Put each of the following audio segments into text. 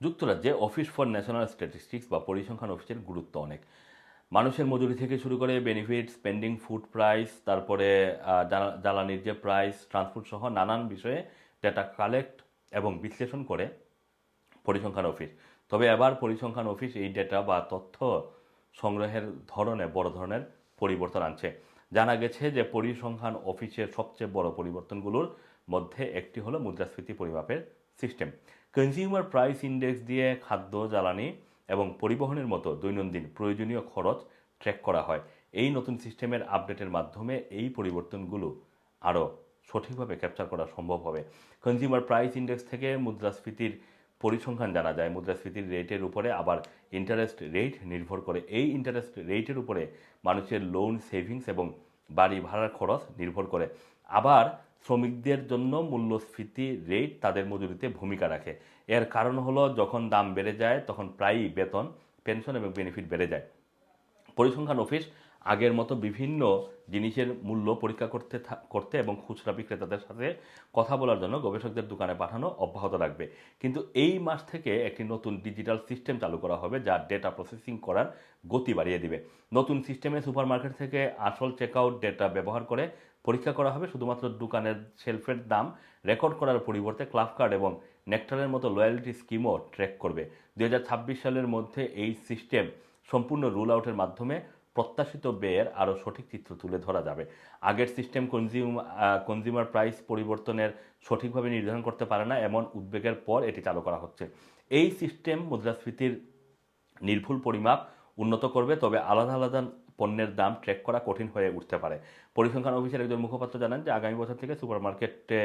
যুক্তরাজ্যে office for national statistics বা পরিসংখ্যান অফিসের গুরুত্ব অনেক। মানুষের মজুরি থেকে শুরু করে বেনিফিট স্পেন্ডিং ফুড প্রাইস তারপরে জ্বালানির যে প্রাইস ট্রান্সপোর্ট সহ নানান বিষয়ে ডেটা কালেক্ট এবং বিশ্লেষণ করে পরিসংখ্যান অফিস। তবে এবার পরিসংখ্যান অফিস এই ডেটা বা তথ্য সংগ্রহের ধরনে বড় ধরনের পরিবর্তন আনছে। জানা গেছে যে পরিসংখ্যান অফিসের সবচেয়ে বড় পরিবর্তনগুলোর মধ্যে একটি হলো মুদ্রাস্ফীতি পরিমাপের সিস্টেম। কনজিউমার প্রাইস ইন্ডেক্স দিয়ে খাদ্য, জ্বালানি এবং পরিবহনের মতো দৈনন্দিন প্রয়োজনীয় খরচ ট্র্যাক করা হয়। এই নতুন সিস্টেমের আপডেটের মাধ্যমে এই পরিবর্তনগুলো আরও সঠিকভাবে ক্যাপচার করা সম্ভব হবে। কনজিউমার প্রাইস ইন্ডেক্স থেকে মুদ্রাস্ফীতির পরিসংখ্যান জানা যায়। মুদ্রাস্ফীতির রেটের উপরে আবার ইন্টারেস্ট রেট নির্ভর করে। এই ইন্টারেস্ট রেটের উপরে মানুষের লোন সেভিংস এবং বাড়ি ভাড়ার খরচ নির্ভর করে। আবার শ্রমিকদের জন্য মূল্যস্ফীতি রেট তাদের মজুরিতে ভূমিকা রাখে। এর কারণ হলো যখন দাম বেড়ে যায়, তখন প্রায়ই বেতন পেনশন এবং বেনিফিট বেড়ে যায়। পরিসংখ্যান অফিস আগের মতো বিভিন্ন জিনিসের মূল্য পরীক্ষা করতে করতে এবং খুচরা বিক্রেতাদের সাথে কথা বলার জন্য গবেষকদের দোকানে পাঠানো অব্যাহত রাখবে। কিন্তু এই মাস থেকে একটি নতুন ডিজিটাল সিস্টেম চালু করা হবে, যা ডেটা প্রসেসিং করার গতি বাড়িয়ে দিবে। নতুন সিস্টেমে সুপারমার্কেট থেকে আসল চেকআউট ডেটা ব্যবহার করে পরীক্ষা করা হবে। শুধুমাত্র দোকানের শেলফের দাম রেকর্ড করার পরিবর্তে ক্লাব কার্ড এবং নেকটারের মতো লয়্যালিটি স্কিমও ট্র্যাক করবে। দু হাজার ছাব্বিশ সালের মধ্যে এই সিস্টেম সম্পূর্ণ রুল আউটের মাধ্যমে প্রত্যাশিত ব্যয়ের আরও সঠিক চিত্র তুলে ধরা যাবে। আগের সিস্টেম কনজিউম কনজিউমার প্রাইস পরিবর্তনের সঠিকভাবে নির্ধারণ করতে পারে না, এমন উদ্বেগের পর এটি চালু করা হচ্ছে। এই সিস্টেম মুদ্রাস্ফীতির নির্ভুল পরিমাপ উন্নত করবে, তবে আলাদা আলাদা পণ্যের দাম ট্র্যাক করা কঠিন হয়ে উঠতে পারে। পরিসংখ্যান অফিসের একজন মুখপাত্র জানান যে, আগামী বছর থেকে সুপারমার্কেটে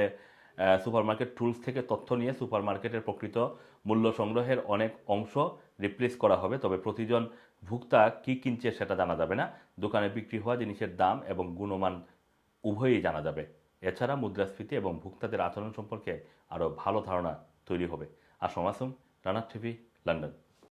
সুপারমার্কেট টুলস থেকে তথ্য নিয়ে সুপারমার্কেটের প্রকৃত মূল্য সংগ্রহের অনেক অংশ রিপ্লেস করা হবে। তবে প্রতিজন ভোক্তা কী কিনছে সেটা জানা যাবে না। দোকানে বিক্রি হওয়া জিনিসের দাম এবং গুণমান উভয়ই জানা যাবে। এছাড়া মুদ্রাস্ফীতি এবং ভোক্তাদের আচরণ সম্পর্কে আরও ভালো ধারণা তৈরি হবে। আসম আসম রানার টিভি, লন্ডন।